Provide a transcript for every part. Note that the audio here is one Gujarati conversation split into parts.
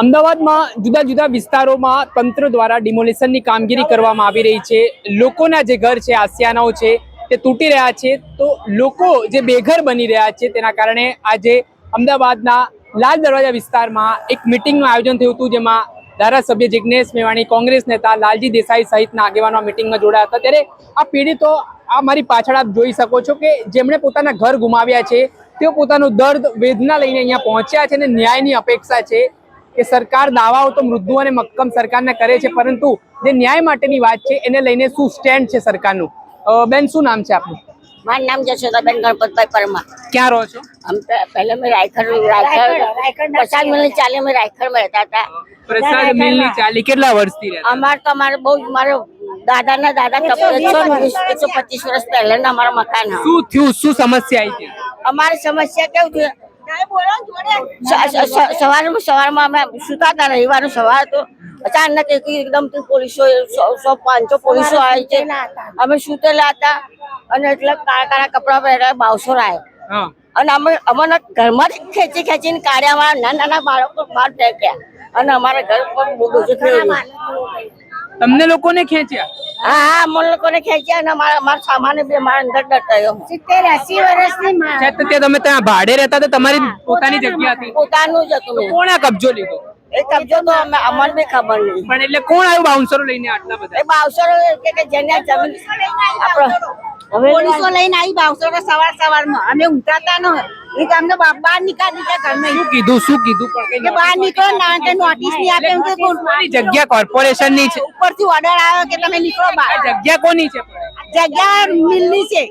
અમદાવાદમાં જુદા જુદા વિસ્તારોમાં તંત્ર દ્વારા ડિમોલિશનની કામગીરી કરવામાં આવી રહી છે. લોકોના જે ઘર છે, આસિયાનાઓ છે, તે તૂટી રહ્યા છે. તો લોકો જે બેઘર બની રહ્યા છે, તેના કારણે આજે અમદાવાદના લાલ દરવાજા વિસ્તારમાં એક મિટિંગનું આયોજન થયું હતું, જેમાં ધારાસભ્ય જિજ્ઞેશ મેવાણી, કોંગ્રેસ નેતા લાલજી દેસાઈ સહિતના આગેવાનો આ મિટિંગમાં જોડાયા હતા. ત્યારે આ પીડિતો આ મારી પાછળ આપ જોઈ શકો છો કે જેમણે પોતાના ઘર ગુમાવ્યા છે, તેઓ પોતાનું દર્દ, વેદના લઈને અહીંયા પહોંચ્યા છે અને ન્યાયની અપેક્ષા છે. કે સરકાર દાવાઓ તો મૃદુ અને મક્કમ સરકારના કરે છે પરંતુ જે ન્યાય માટેની વાત છે એને લઈને શું સ્ટેન્ડ છે સરકારનું? બેન શું નામ છે આપનું? મારું નામ જશોદાબેન ગણપતભાઈ પરમાર. ક્યાં રહો છો? આમ પહેલા મેં રાયખર રાયખર પ્રસાદ મિલની ચાલે અમે રાયખરમાં રહેતા હતા. પ્રસાદ મિલની ચાલી કેટલા વર્ષ વર્ષથી અમારે તો અમારે બહુ મારો દાદાના દાદા એકસો પચીસ વર્ષ પહેલાના અમારા મકાન શું થયું? શું સમસ્યા આવી છે? અમારી સમસ્યા કેવું થયું સવારમાં સવારમાં અમે સુતા હતા રવિવારનો સવાર હતો અચાનક એકદમ પોલીસો સો પાંચસો પોલીસો આવી છે. અમે સુતેલા હતા અને એટલે કાળા કાળા કપડા પહેર્યા બાવસો આવ્યા અને અમે અમને ઘરમાં જ ખેંચી ખેંચીને કાઢ્યા અમારા નાના નાના બાળકો બહાર ફેંક્યા. અને અમારા ઘર પર બહુ બધું થયું. તમને લોકોને ખેંચ્યા? હા હા અમને લોકોને ખેંચ્યા અને મારા મારા સામાન બી મારા અંદર દટાયો. સિત્તેર એસી વર્ષની માં છે તો તમે ત્યાં ભાડે રહેતા તો તમારી પોતાની જગ્યા હતી? પોતાનું જ હતું. કોણે કબજો લીધો? એ કબજો તો અમે અમને બી ખબર નહીં. પણ એટલે કોણ આવ્યું બાઉન્સરો લઈને આટલા બધા? એ બાઉન્સરો કે કે જેને જમીન આપણો પોલીસો લઈને આવી બાવસો સવાર સવારમાં. અમે ઊંઘતા ન એ અમને બા- બહાર નીકાળી દીધા ઘરમાં. શું કીધું શું કીધું? પણ કે બહાર નીકળો ના કે નોટિસની આપે. એમ કે કોની જગ્યા કોર્પોરેશનની છે? ઉપરથી ઓર્ડર આવ્યો કે તમે નીકળો બહાર. જગ્યા કોની છે? જગ્યા મિલની છે.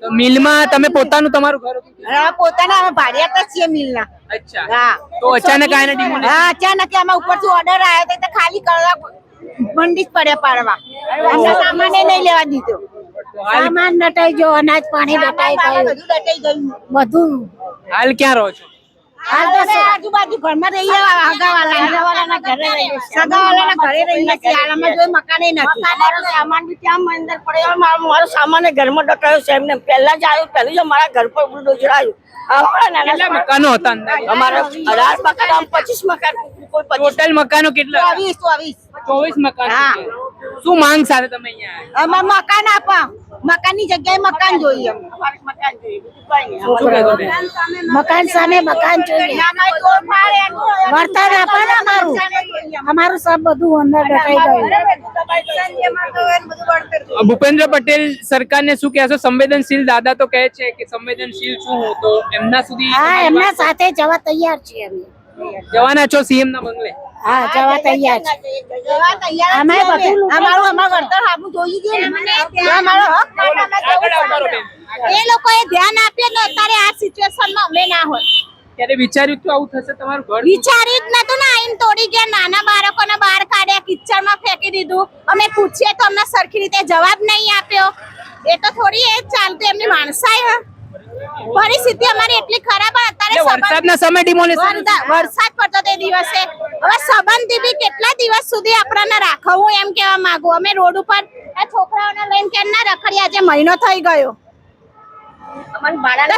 તો મિલમાં તમે પોતાનું તમારું ઘર હા પોતાના અમે ભાડિયાત છીએ મિલના. અચ્છા. હા. તો અચાનક આને demolition? હા અચાનક આમાં ઉપરથી ઓર્ડર આવ્યો તો ખાલી કરવા બંડી જ પડ્યા પાડવા. અમને સામાને નહીં લેવા દીધો. સામાન દટાઈ ગયો અનાજ પાણી દટાઈ ગયું. બધું દટાઈ ગયું. બધું. હાલ ક્યાં રહો છો? હાલ તો આજુબાજુ ઘરમાં રહીએ હગાવાલા હગાવાલાના ઘરે રહીએ સગાવાલાના ઘરે રહીએ છીએ હાલમાં જોઈ મકાને નથી. અમારો સામાન બી ત્યાં અંદર પડ્યો. મારો મારો સામાન ઘરમાં દટાયો છે. એમને પહેલા જ આવ્યું. પહેલું જ અમારા ઘર પર બુલડોઝર આવ્યું. નાના મકાનો હતા અમારા અઢાર મકાન આમ પચીસ મકાન. ટોટલ મકાનો કેટલા? ચોવીસ ચોવીસ. ચોવીસ મકાન હા. શું માંગ સાથે તમે અહીંયા અમે મકાન આપા મકાનની જગ્યાએ મકાન જોઈએ. મકાન સામે મકાન જોઈએ. વળતર આપો ને અમારું. અમારું સબ બધું અંદર દટાઈ ગયું. ભૂપેન્દ્ર પટેલ સરકારને શું કહેશો? સંવેદનશીલ દાદા તો કહે છે કે સંવેદનશીલ શું હું તો. એમના સુધી હા એમના સાથે જવા તૈયાર છીએ અમે. જવાના છો સીએમ ના બંગલે? હા જવા તૈયાર છે. જવા અમે બધું અમારું અમારું વળતર આપવું જોઈએ છે અમારો હક માટે અમે આગળ આવો બેન. એ લોકોએ ધ્યાન આપ્યું ને અત્યારે આ સિચ્યુએશનમાં અમે ના હોય. ત્યારે વિચાર્યું તો આવું થશે તમારું ઘર વિચાર્યું જ નતું ને આઈને તોડી ગયા. નાના બાળકોને બહાર કાઢ્યા કિચડમાં ફેંકી દીધું. અમે પૂછીએ તો અમને સરખી રીતે જવાબ નહીં આપ્યો. એ તો થોડી એ ચાલતું એમની માણસાઈ હ. પરિસ્થિતિ અમારી એટલી ખરાબ અત્યારે વરસાદના સમય ડિમોલેશન વરસાદ પડતો તે દિવસે. હવે સંબંધી બી કેટલા દિવસ સુધી આપણને રાખવું એમ કેવા માંગુ. અમે રોડ ઉપર આ છોકરાઓને લઈને કેમ ના રખડ્યા આજે મહિનો થઈ ગયો.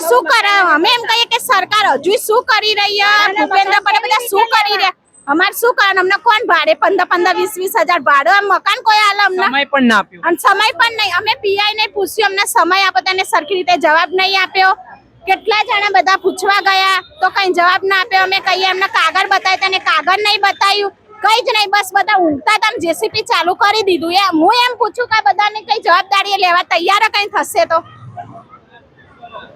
શું કરે અમે એમ કહીએ કે સરકાર હજુ શું કરી રહી છે? ભૂપેન્દ્ર પટેલ બધા શું કરી રહ્યા? અમારે શું કરવાનું? અમને કોણ ભાડે? પંદર પંદર વીસ વીસ હજાર ભાડો? મકાન કોઈ હાલ અમને? સમય પણ ના આપ્યો. અને સમય પણ નહીં. અમે પીઆઈ ને પૂછ્યું અમને સમય આપો. તેને સરખી રીતે જવાબ નહીં આપ્યો. કેટલા જણા બધા પૂછવા ગયા? તો કઈ જવાબ ના આપ્યો. અમે કહીએ એમને કાગળ બતાવ્યું. તેને કાગળ નહીં બતાવ્યું. કઈ જ નહીં. બસ બધા ઉલટા તમે જેસીપી ચાલુ કરી દીધું. એ હું એમ પૂછું કે બધાને કઈ જવાબદારી લેવા તૈયાર કઈ થશે તો?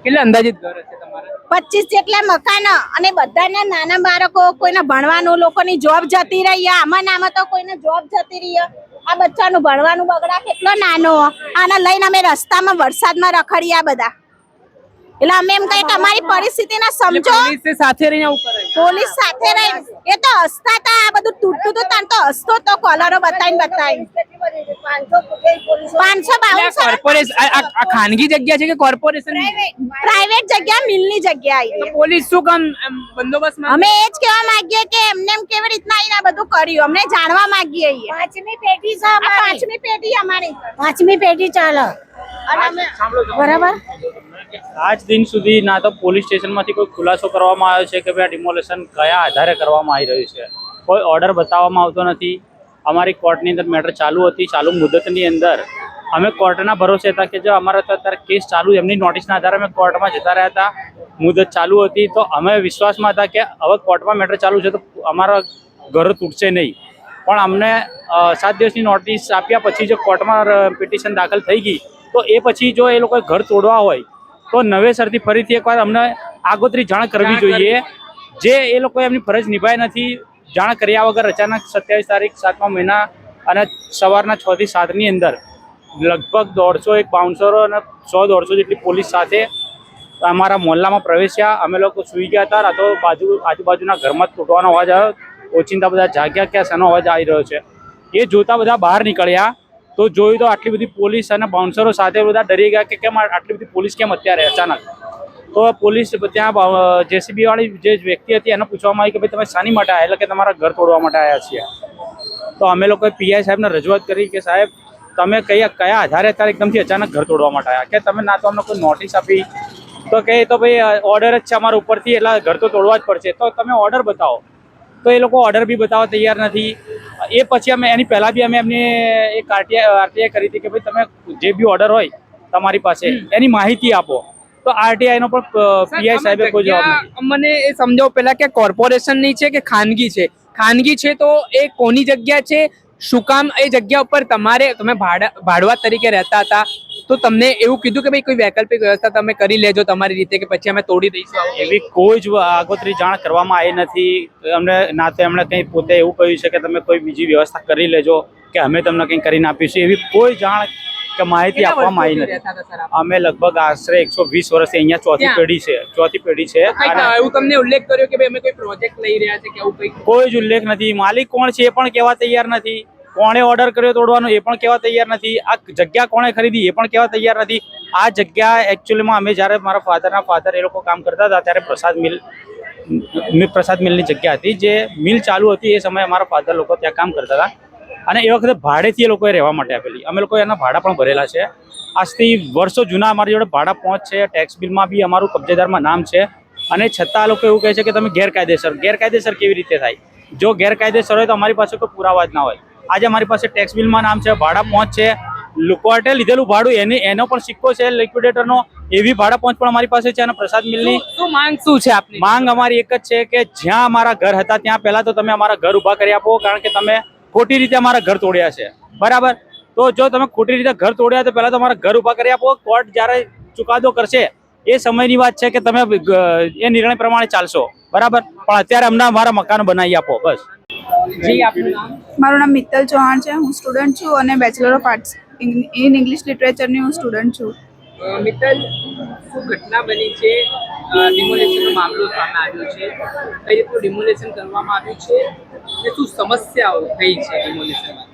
કેટલા અંદાજિત ઘર હશે તમારા? પચીસ જેટલા મકાનો અને બધાના નાના બાળકો કોઈને ભણવાનું લોકોની જોબ જતી રહી આમાં નામાં તો કોઈને જોબ જતી રહી. આ બચ્ચાનું ભણવાનું બગડા કેટલો નાનો. આના લઈને અમે રસ્તામાં વરસાદમાં રખડ્યા બધા. એટલે અમે એમ કહીએ કે અમારી પરિસ્થિતિને એટલે સમજો. સાથે રહીને આવું કરે પોલીસ સાથે રહી એ તો હસતા હતા આ બધું તૂટતું હતું તાન તો હસતો તો કોલરો બતાવીને બતાવીને. પાંચસો આ કોર્પોરેશન આ- ખાનગી જગ્યા છે કે કોર્પોરેશન પ્રાઇવેટ જગ્યા મિલની જગ્યા આવી પોલીસ શું કામ એમ બંદોબસ્તમાં? અમે એ જ કહેવા માંગીએ કે એમને એમ કેવી રીતના આઈને બધું કર્યું? અમને જાણવા માંગીએ પાંચમી પેઢી છે પાંચમી પેઢી અમારી. પાંચમી પેઢી ચાલે. અને બરાબર? આજ દિન સુધી ના તો પોલીસ સ્ટેશનમાંથી કોઈ ખુલાસો કરવામાં આવ્યો છે કે ભાઈ આ ડિમોલેશન કયા આધારે કરવામાં આવી રહ્યું છે? કોઈ ઓર્ડર બતાવવામાં આવતો નથી? અમારી કોર્ટની અંદર મેટર ચાલુ હતી ચાલુ મુદતની અંદર. અમે કોર્ટના ભરોસે હતા કે જો અમારા અત્યારે કેસ ચાલુ એમની નોટિસના આધારે અમે કોર્ટમાં જતા રહ્યા હતા. મુદત ચાલુ હતી તો અમે વિશ્વાસમાં હતા કે હવે કોર્ટમાં મેટર ચાલુ છે તો અમારા ઘર તૂટશે નહીં. પણ અમને સાત દિવસની નોટિસ આપ્યા પછી જો કોર્ટમાં પિટિશન દાખલ થઈ ગઈ તો એ પછી જો એ લોકોએ ઘર તોડવા હોય તો નવેસરથી ફરીથી એકવાર અમને આગોતરી જાણ કરવી જાણ કરવી. જોઈએ. જે એ લોકોએ એમની ફરજ નિભાઈ નથી જાણ કર્યા વગર અચાનક સત્યાવીસ તારીખ સાતમા મહિના અને સવારના છ થી સાતની અંદર લગભગ દોઢસો એક બાઉન્સરો અને સો દોઢસો જેટલી પોલીસ સાથે અમારા મોહલ્લામાં પ્રવેશ્યા. અમે લોકો સૂઈ ગયા હતા. રાતો બાજુ, આજુબાજુના ઘરમાં તૂટવાનો અવાજ આવ્યો. ઓચિંતા બધા જાગ્યા ક્યાં શેનો અવાજ આવી રહ્યો છે? એ જોતા બધા બહાર નીકળ્યા. તો જોયું તો આટલી બધી પોલીસ અને બાઉન્સરો સાથે બધા ડરી ગયા કે કેમ આટલી બધી પોલીસ કેમ અત્યારે અચાનક? તો પોલીસ ત્યાં જેસીબી વાળી જે વ્યક્તિ હતી એને પૂછવામાં આવી કે ભાઈ તમે શાની માટે આવ્યા એટલે કે તમારા ઘર તોડવા માટે આવ્યા છીએ. તો અમે લોકોએ પીઆઈ સાહેબને રજૂઆત કરી કે સાહેબ તમે કયા કયા આધારે અત્યારે એકદમથી અચાનક ઘર તોડવા માટે આવ્યા કે તમે ના તો અમને કોઈ નોટિસ આપી? તો કહે તો ભાઈ ઓર્ડર જ છે અમારા ઉપરથી એટલે ઘર તો તોડવા જ પડશે. તો તમે ઓર્ડર બતાવો. તો એ લોકો ઓર્ડર બી બતાવવા તૈયાર નથી. એ પછી અમે એની પહેલાં બી અમે એમને એક આરટીઆઈ આરટીઆઈ કરી હતી કે ભાઈ તમે જે બી ઓર્ડર હોય તમારી પાસે એની માહિતી આપો. તો આરટીઆઈ નો પણ પીઆઈ સાહેબે કોઈ જવાબ મને એ સમજાવો પેલા કે કોર્પોરેશનની છે કે ખાનગી છે? ખાનગી છે તો એ કોની જગ્યા છે? શું કામ એ જગ્યા ઉપર તમારે તમે ભાડા ભાડવા તરીકે રહેતા હતા? તો તમને એવું કીધું કે ભાઈ કોઈ વૈકલ્પિક વ્યવસ્થા તમે કરી લેજો તમારી રીતે કે પછી અમે તોડી દઈશું એવી કોઈ જ આગોતરી જાણ કરવામાં આવી નથી. અમને ના તો એમણે કંઈ પોતે એવું કહ્યું છે કે તમે કોઈ બીજી વ્યવસ્થા કરી લેજો કે અમે તમને કંઈ કરીને આપીશું. એવી કોઈ જાણ કે માહિતી આપવામાં આવી નથી? અમે લગભગ આશરે એકસો વીસ વર્ષથી અહીંયા ચોથી પેઢી છે ચોથી પેઢી છે. એવું તમને ઉલ્લેખ કર્યો કે ભાઈ અમે કોઈ પ્રોજેક્ટ લઈ રહ્યા છે કે આવું કંઈક? કોઈ જ ઉલ્લેખ નથી. માલિક કોણ છે એ પણ કહેવા તૈયાર નથી. કોણે ઓર્ડર કર્યો તોડવાનો એ પણ કહેવા તૈયાર નથી. આ જગ્યા કોણે ખરીદી એ પણ કહેવા તૈયાર નથી. આ જગ્યા એકચ્યુઅલીમાં અમે જ્યારે મારા ફાધરના ફાધર એ લોકો કામ કરતા હતા ત્યારે પ્રસાદ મિલ મિલ પ્રસાદ મિલની જગ્યા હતી. જે મિલ ચાલુ હતી એ સમયે અમારા ફાધર લોકો ત્યાં કામ કરતા હતા. અને એ વખતે ભાડેથી એ લોકોએ રહેવા માટે આપેલી. અમે લોકો એના ભાડા પણ ભરેલા છે. આજથી વર્ષો જૂના અમારી જોડે ભાડા પહોંચ છે ટેક્સ બિલમાં બી અમારું કબજેદારમાં નામ છે. અને છતાં લોકો એવું કહે છે કે તમે ગેરકાયદેસર ગેરકાયદેસર કેવી રીતે થાય? જો ગેરકાયદેસર હોય તો અમારી પાસે કોઈ પુરાવા જ ના હોય. આજે અમારી પાસે ટેક્સ બિલમાં નામ છે ભાડા પહોંચ છે. કોર્ટે લીધેલું ભાડું એને એનો પણ સિક્કો છે લિક્વિડેટરનો એવી ભાડા પહોંચ પણ અમારી પાસે છે અને પ્રસાદ મિલની શું- માંગ શું છે આપની? માંગ અમારી એક જ છે કે જ્યાં અમારા ઘર હતા ત્યાં પહેલા તો તમે અમારા ઘર ઊભા કરી આપો કારણ કે તમે ખોટી રીતે અમારા ઘર તોડ્યા છે. બરાબર? તો જો તમે ખોટી રીતે ઘર તોડ્યા તો પહેલાં તો અમારા ઘર ઊભા કરી આપો. કોર્ટ જ્યારે ચુકાદો કરશે એ સમયની વાત છે કે તમે એ નિર્ણય પ્રમાણે ચાલશો. બરાબર? પણ અત્યારે અમને અમારા મકાન બનાવી આપો બસ. જી આપનું નામ? મારું નામ મિત્તલ ચૌહાણ છે. હું સ્ટુડન્ટ છું અને bachelor of arts in English લિટરેચરની હું સ્ટુડન્ટ છું. મિત્તલ, શું ઘટના બની છે? ડિમોલેશનનો મામલો સામે આવ્યો છે. કઈ રીતનું ડિમોલેશન કરવામાં આવ્યું છે? અને શું સમસ્યાઓ થઈ છે ડિમોલેશનમાં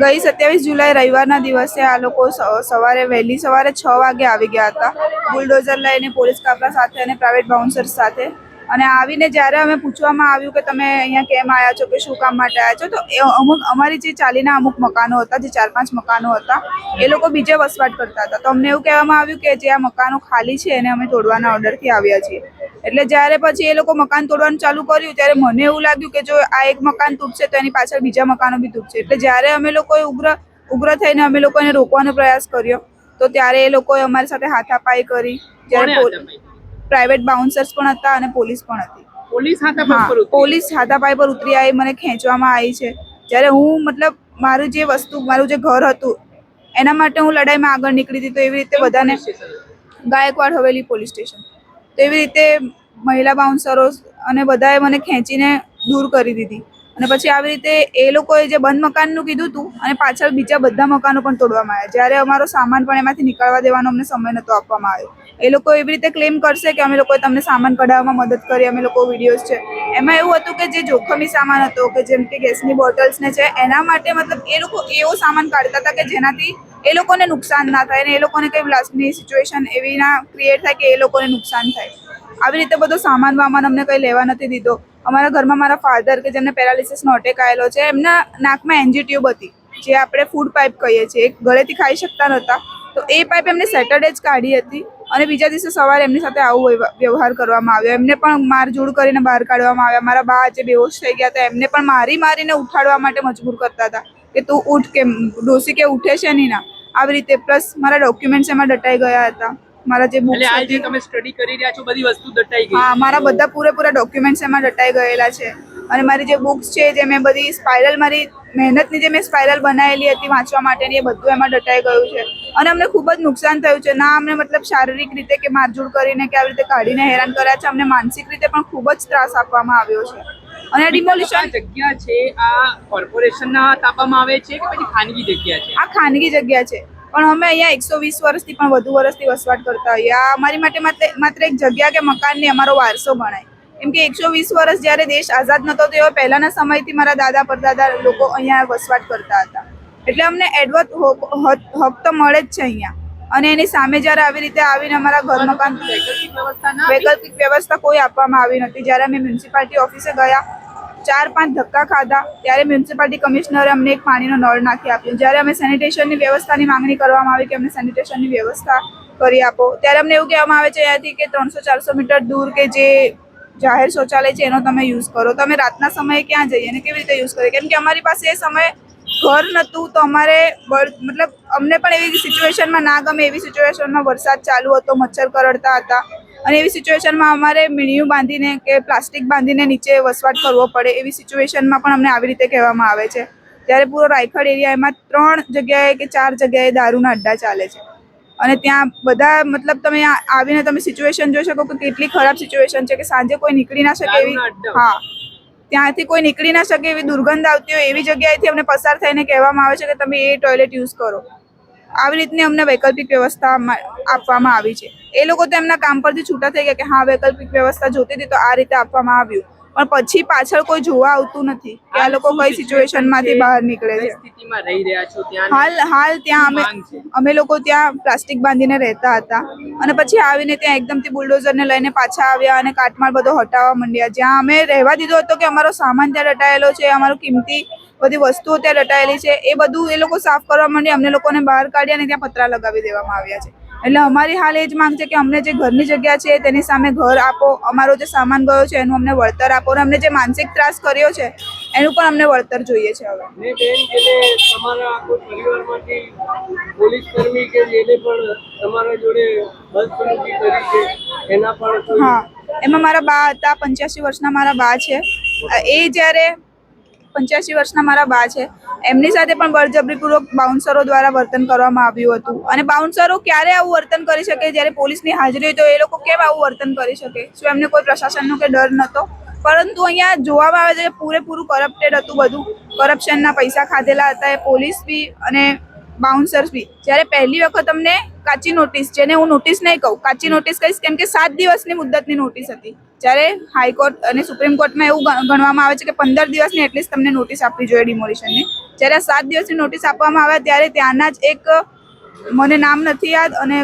ગઈ સત્યાવીસ જુલાઈ રવિવારના દિવસે આ લોકો સવારે વહેલી સવારે છ વાગે આવી ગયા હતા. બુલડોઝર લઈને પોલીસ કાફલા સાથે અને પ્રાઇવેટ બાઉન્સર્સ સાથે. અને આવીને જ્યારે અમે પૂછવામાં આવ્યું કે તમે અહીંયા કેમ આવ્યા છો કે શું કામ માટે આવ્યા છો તો એ અમુક અમારી જે ચાલીના અમુક મકાનો હતા જે ચાર પાંચ મકાનો હતા એ લોકો બીજે વસવાટ કરતા હતા. તો અમને એવું કહેવામાં આવ્યું કે જે આ મકાનો ખાલી છે એને અમે તોડવાના ઓર્ડરથી આવ્યા છીએ. એટલે જ્યારે પછી એ લોકો મકાન તોડવાનું ચાલુ કર્યું ત્યારે મને એવું લાગ્યું કે જો આ એક મકાન તૂટશે તો એની પાછળ બીજા મકાનો બી તૂટશે. એટલે જ્યારે અમે લોકોએ ઉગ્ર ઉગ્ર થઈને અમે લોકો એને રોકવાનો પ્રયાસ કર્યો તો ત્યારે એ લોકોએ અમારી સાથે હાથાપાઈ કરી. જ્યારે? પ્રાઇવેટ બાઉન્સર્સ પણ હતા અને પોલીસ પણ હતી. પોલીસ હાથા હા પર ઉતરી? પોલીસ હાથાપાઈ પર ઉતરી આવી મને ખેંચવામાં આવી છે. જ્યારે હું મતલબ મારું જે વસ્તુ મારું જે ઘર હતું એના માટે હું લડાઈમાં આગળ નીકળી હતી તો એવી રીતે બધાને ગાયકવાડ હવેલી પોલીસ સ્ટેશન. તો એવી રીતે મહિલા બાઉન્સરો અને બધાએ મને ખેંચીને દૂર કરી દીધી. અને પછી આવી રીતે એ લોકોએ જે બંધ મકાનનું કીધું હતું અને પાછળ બીજા બધા મકાનો પણ તોડવામાં આવ્યા. જ્યારે અમારો સામાન પણ એમાંથી નીકળવા દેવાનો અમને સમય નહોતો આપવામાં આવ્યો. એ લોકો એવી રીતે ક્લેમ કરશે કે અમે લોકોએ તમને સામાન કઢાવવામાં મદદ કરી, અમે લોકો વિડીયોઝ છે. એમાં એવું હતું કે જે જોખમી સામાન હતો, કે જેમ કે ગેસની બોટલ્સને છે, એના માટે મતલબ એ લોકો એવો સામાન કાઢતા હતા કે જેનાથી એ લોકોને નુકસાન ના થાય અને એ લોકોને કંઈ બ્લાસ્ટની સિચ્યુએશન એવી ના ક્રિએટ થાય કે એ લોકોને નુકસાન થાય. આવી રીતે બધો સામાન વામાન અમને કંઈ લેવા નથી દીધો. અમારા ઘરમાં મારા ફાધર કે જેમને પેરાલિસિસનો અટેક આવેલો છે, એમના નાકમાં એનજી ટ્યુબ હતી, જે આપણે ફૂડ પાઇપ કહીએ છીએ. એક ગળેથી ખાઈ શકતા નહોતા. તો એ પાઇપ એમને સેટરડે જ કાઢી હતી. અને બીજા દિવસે સવારે એમની સાથે આવું વ્યવહાર કરવામાં આવ્યો. એમને પણ મારઝૂડ કરીને બહાર કાઢવામાં આવ્યા. મારા બા જે બેહોશ થઈ ગયા હતા. એમને પણ મારી મારીને ઉઠાડવા માટે મજબૂર કરતા હતા કે તું ઉઠ કે ડોસી કે ઉઠે છે નહીં ના. આવી રીતે પ્લસ મારા ડોક્યુમેન્ટ્સ એમાં દટાઈ ગયા હતા. મારા જે એટલે બુક્સ આ જે હતી તમે સ્ટડી કરી રહ્યા છો બધી વસ્તુ દટાઈ ગઈ. હા મારા બધા પૂરેપૂરા ડોક્યુમેન્ટ્સ એમાં દટાઈ ગયેલા છે. અને મારી જે બુક્સ છે જે મેં બધી સ્પાઇરલ મારી મહેનતની જે મેં સ્પાઇરલ બનાવેલી હતી વાંચવા માટેની એ બધું એમાં ડટાઈ ગયું છે. અને અમને ખૂબ જ નુકસાન થયું છે. ના અમને મતલબ શારીરિક રીતે કે મારઝૂડ કરીને કે આવી રીતે કાઢીને હેરાન કર્યા છે અમને માનસિક રીતે પણ ખૂબ જ ત્રાસ આપવામાં આવ્યો છે. અને ડિમોલિશન જગ્યા છે આ કોર્પોરેશનના ના તાપવામાં આવે છે કે પછી ખાનગી જગ્યા છે? આ ખાનગી જગ્યા છે. પણ અમે અહીંયા એકસો વીસ વર્ષથી પણ વધુ વર્ષથી વસવાટ કરતા હોઈએ. આ અમારી માટે માત્ર માત્ર એક જગ્યા કે મકાનની અમારો વારસો ગણાય. કેમ કે એકસો વીસ વર્ષ જ્યારે દેશ આઝાદ નહોતો તેઓ પહેલાના સમયથી મારા દાદા પરદાદા લોકો અહીંયા વસવાટ કરતા હતા. એટલે અમને એડવત હક તો મળે જ છે અહીંયા. અને એની સામે જ્યારે આવી રીતે આવીને અમારા ઘર મકાન વૈકલ્પિક વ્યવસ્થા કોઈ આપવામાં આવી નથી. જ્યારે અમે મ્યુનિસિપાલિટી ઓફિસે ગયા, ચાર પાંચ ધક્કા ખાધા, ત્યારે મ્યુનિસિપાલિટી કમિશનરે અમને એક પાણીનો નળ નાખી આપ્યો. જ્યારે અમે સેનિટેશનની વ્યવસ્થાની માંગણી કરવામાં આવી કે અમને સેનિટેશનની વ્યવસ્થા કરી આપો, ત્યારે અમને એવું કહેવામાં આવે છે અહીંયાથી કે ત્રણસો ચારસો મીટર દૂર કે જે જાહેર શૌચાલય છે, એનો તમે યુઝ કરો. તમે રાતના સમયે ક્યાં જઈએ અને કેવી રીતે યુઝ કરીએ? કેમ કે અમારી પાસે એ સમયે ઘર નહોતું, તો અમારે મતલબ અમને પણ એવી સિચ્યુએશનમાં ના ગમે, એવી સિચ્યુએશનમાં વરસાદ ચાલુ હતો, મચ્છર કરડતા હતા. અને એવી સિચ્યુએશનમાં અમારે મીણિયું બાંધીને કે પ્લાસ્ટિક બાંધીને નીચે વસવાટ કરવો પડે, એવી સિચ્યુએશનમાં પણ અમને આવી રીતે કહેવામાં આવે છે. ત્યારે પૂરો રાયખડ એરિયા એમાં ત્રણ જગ્યાએ કે ચાર જગ્યાએ દારૂના અડ્ડા ચાલે છે. અને ત્યાં બધા મતલબ તમે આવીને તમે સિચ્યુએશન જોઈ શકો કે કેટલી ખરાબ સિચ્યુએશન છે કે સાંજે કોઈ નીકળી ના શકે એવી હા. ત્યાંથી કોઈ નીકળી ના શકે એવી દુર્ગંધ આવતી હોય એવી જગ્યાએથી અમને પસાર થઈને કહેવામાં આવે છે કે તમે એ ટોયલેટ યુઝ કરો. આવી રીતની અમને વૈકલ્પિક વ્યવસ્થા આપવામાં આવી છે. એ લોકો તો એમના કામ પરથી છૂટા થઈ ગયા કે હા વૈકલ્પિક વ્યવસ્થા જોતી હતી તો આ રીતે આપવામાં આવ્યું. પણ પછી પાછળ કોઈ જોવા આવતું નથી. કે આ લોકો કઈ સિચ્યુએશનમાંથી બહાર નીકળે છે? સ્થિતિમાં રહી રહ્યા છો? ત્યાં હાલ હાલ ત્યાં અમે અમે લોકો ત્યાં પ્લાસ્ટિક બાંધીને રહેતા હતા. અને પછી આવીને ત્યાં એકદમથી બુલડોઝરને લઈને પાછા આવ્યા અને કાટમાળ બધો હટાવવા માંડ્યા. જ્યાં અમે રહેવા દીધો હતો કે અમારો સામાન ત્યાં રટાયેલો છે અમારો કિંમતી બધી વસ્તુઓ ત્યાં રટાયેલી છે. એ બધું એ લોકો સાફ કરવા માંડી અમને લોકોને બહાર કાઢ્યા અને ત્યાં પતરા લગાવી દેવામાં આવ્યા છે. એટલે અમારી હાલ એ જ માંગ છે કે અમને જે ઘરની જગ્યા છે તેની સામે ઘર આપો. અમારો જે સામાન ગયો છે એનું અમને વળતર આપો. અને અમને જે માનસિક ત્રાસ કર્યો છે એનું પણ અમને વળતર જોઈએ છે હવે. ને બેન જેને તમારા કોઈ પરિવારમાંથી પોલીસ કર્મી કે જેને પણ તમારા જોડે બદસલુકી કરી છે એના પણ હા. એમાં મારા બા હતા પંચ્યાસી વર્ષના મારા બા છે. એ જ્યારે પંચ્યાસી વર્ષના મારા બા છે એમની સાથે પણ બળજબરીપૂર્વક બાઉન્સરો દ્વારા વર્તન કરવામાં આવ્યું હતું. અને બાઉન્સરો ક્યારે આવું વર્તન કરી શકે? જ્યારે પોલીસની હાજરી હોય તો એ લોકો કેમ આવું વર્તન કરી શકે? શું એમને કોઈ પ્રશાસનનો કે ડર નહોતો? પરંતુ અહીંયા જોવામાં આવે છે પૂરેપૂરું કરપ્ટેડ હતું બધું. કરપ્શનના પૈસા ખાધેલા હતા એ પોલીસ બી અને બાઉન્સર્સ બી. જ્યારે પહેલી વખત અમને કાચી નોટિસ જેને હું નોટિસ નહીં કહું, કાચી નોટિસ કહીશ કેમ કે સાત દિવસની મુદ્દતની નોટિસ હતી. જ્યારે હાઈકોર્ટ અને સુપ્રીમ કોર્ટમાં એવું ગણ- ગણવામાં આવે છે કે પંદર દિવસની એટલીસ્ટ તમને નોટિસ આપવી જોઈએ ડિમોલિશનની જ્યારે સાત દિવસની નોટિસ આપવામાં આવે ત્યારે ત્યાંના જ એક મને નામ નથી યાદ અને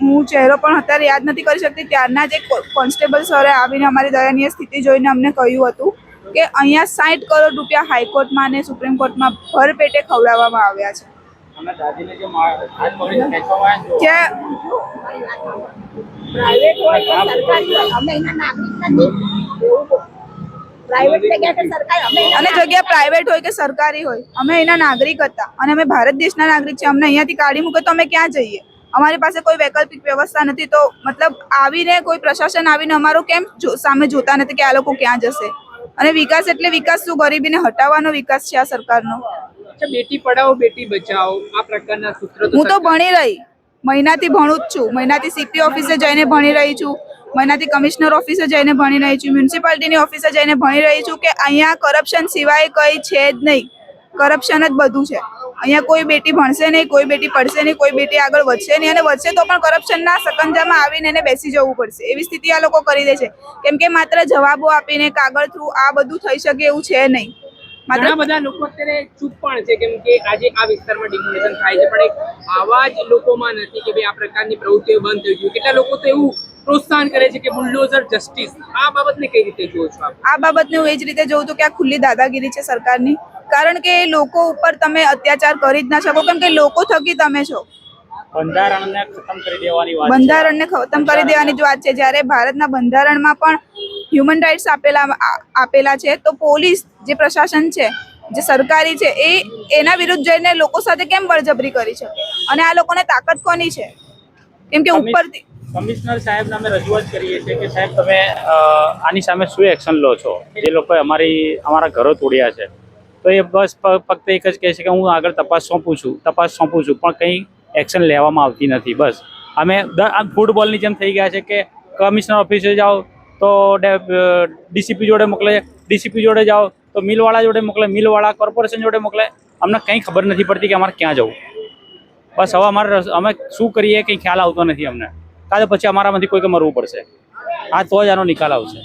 હું ચહેરો પણ અત્યારે યાદ નથી કરી શકતી ત્યારના જ એક કોન્સ્ટેબલ સરે આવીને અમારી દયાનીય સ્થિતિ જોઈને અમને કહ્યું હતું કે અહીંયા સાઠ કરોડ રૂપિયા હાઈકોર્ટમાં અને સુપ્રીમ કોર્ટમાં ભરપેટે ખવડાવવામાં આવ્યા છે. આવ્યા પ્રાઇવેટ હોય સરકારી હોય. અમે એના નાગરિક નથી. અને જગ્યા પ્રાઇવેટ હોય કે સરકારી હોય અમે એના નાગરિક હતા. અને અમે ભારત દેશના નાગરિક છે અમને અહીંયાથી કાઢી મૂકે તો અમે ક્યાં જઈએ? અમારી પાસે કોઈ વૈકલ્પિક વ્યવસ્થા નથી. તો મતલબ આવીને કોઈ પ્રશાસન આવીને અમારો કેમ સામે જોતા નથી કે આ લોકો ક્યાં જશે? અને વિકાસ એટલે વિકાસ શું? ગરીબીને હટાવવાનો વિકાસ છે આ સરકારનો. બેટી પઢાઓ બેટી બચાવો આ પ્રકારના સૂત્રો હું તો ભણી રહી. મહિનાથી ભણું જ છું. મહિનાથી સીપી ઓફિસે જઈને ભણી રહી છું. મહિનાથી કમિશનર ઓફિસે જઈને ભણી રહી છું, મ્યુનિસિપાલિટીની ઓફિસે જઈને ભણી રહી છું કે અહીંયા કરપ્શન સિવાય કંઈ છે જ નહીં. કરપ્શન જ બધું છે. અહીંયા કોઈ બેટી ભણશે નહીં, કોઈ બેટી પડશે નહીં, કોઈ બેટી આગળ વધશે નહીં અને વધશે તો પણ કરપ્શનના સકંજામાં આવીને એને બેસી જવું પડશે. એવી સ્થિતિ આ લોકો કરી દે છે. કેમ કે માત્ર જવાબો આપીને કાગળ થ્રુ આ બધું થઈ શકે એવું છે નહીં. ઘણા બધા લોકો અત્યારે ચૂપ પણ છે, કેમ કે આજે આ વિસ્તારમાં ડિમોલેશન થાય છે, પણ એક આવા જ લોકોમાં નથી કે ભાઈ આ પ્રકારની પ્રવૃત્તિઓ બંધ થઈ ગયું કેટલા લોકો તો એવું પ્રોત્સાહન કરે છે કે બુલડોઝર જસ્ટિસ આ બાબતને કઈ રીતે જુઓ છો આપ? આ બાબતને હું એ જ રીતે જોઉં છું કે આ ખુલ્લી દાદાગીરી છે સરકારની. કારણ કે લોકો ઉપર તમે અત્યાચાર કરી જ ના શકો કેમ કે લોકો થકી તમે છો. બંધારણને ખતમ કરી દેવાની વાત છે. બંધારણને ખતમ કરી દેવાની જ વાત છે. જ્યારે ભારતના બંધારણમાં પણ હ્યુમન રાઇટ્સ આપેલા આપેલા છે તો પોલીસ જે પ્રશાસન છે જે સરકારી છે એ એના વિરુદ્ધ જઈને લોકો સાથે કેમ બળજબરી કરી શકે અને આ લોકોને તાકાત કોની છે? કેમ કે ઉપરથી કમિશનર સાહેબને અમે રજૂઆત કરીએ છીએ કે સાહેબ તમે આની સામે શું એક્શન લો છો? જે લોકોએ અમારી, અમારા ઘરો તોડ્યા છે. તો એ બસ ફક્ત એક જ કહે છે કે હું આગળ તપાસ સોંપું છું, તપાસ સોંપું છું, પણ કંઈ એક્શન લેવામાં આવતી નથી, બસ. અમે ફૂટબોલની જેમ થઈ ગયા છે કે કમિશનર ઓફિસે જાઓ તો ડીસીપી જોડે મોકલે, ડીસીપી જોડે જાઓ તો મિલવાળા જોડે મોકલે, મિલવાળા કોર્પોરેશન જોડે મોકલે. અમને કંઈ ખબર નથી પડતી કે અમારે ક્યાં જવું. બસ હવે અમારે અમે શું કરીએ કંઈ ખ્યાલ આવતો નથી અમને. કાલે પછી અમારામાંથી કોઈક મરવું પડશે. આ તો જ આનો નિકાલ આવશે.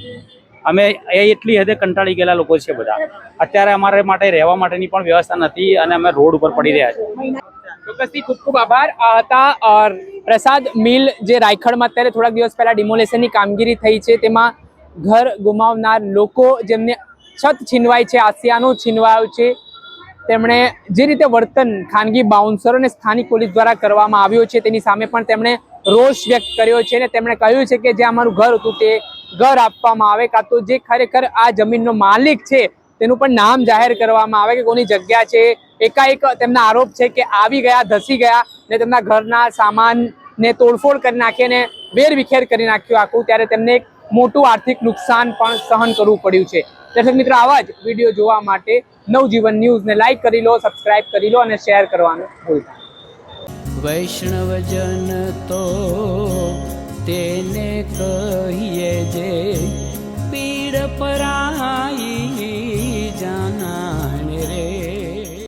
અમે એ એટલી હદે કંટાળી ગયેલા લોકો છે બધા. અત્યારે અમારે માટે રહેવા માટેની પણ વ્યવસ્થા નથી અને અમે રોડ ઉપર પડી રહ્યા છીએ. ચોક્કસથી ખૂબ ખૂબ આભાર. હતા પ્રસાદ મિલ જે રાયખડમાં અત્યારે થોડાક દિવસ પહેલા ડિમોલેશનની કામગીરી થઈ છે. તેમાં ઘર ગુમાવનાર લોકો જેમને છત છીનવાય છે, આસિયાનું છીનવાયું છે. તેમણે જે રીતે વર્તન ખાનગી બાઉન્સર અને સ્થાનિક પોલીસ દ્વારા કરવામાં આવ્યો છે, તેની સામે પણ તેમણે રોષ વ્યક્ત કર્યો છે અને તેમણે કહ્યું છે કે જે અમારું ઘર હતું તે ઘર આપવામાં આવે કાં તો જે ખરેખર આ જમીનનો માલિક છે તેનું પણ નામ જાહેર કરવામાં આવે કે કોની જગ્યા છે. એકાએક તેમના આરોપ છે કે આવી ગયા, ધસી ગયા ને તેમના ઘરના સામાનને તોડફોડ કરી નાખી અને વેરવિખેર કરી નાખ્યું આખું, ત્યારે તેમને એક મોટું આર્થિક નુકસાન પણ સહન કરવું પડ્યું છે. દર્શક મિત્રો, આવા જ વીડિયો જોવા માટે નવજીવન ન્યૂઝને લાઈક કરી લો, સબસ્ક્રાઇબ કરી લો અને શેર કરવાનું ભૂલતા. વૈષ્ણવજન તો તેને કહીએ જે પીડ પરાઈ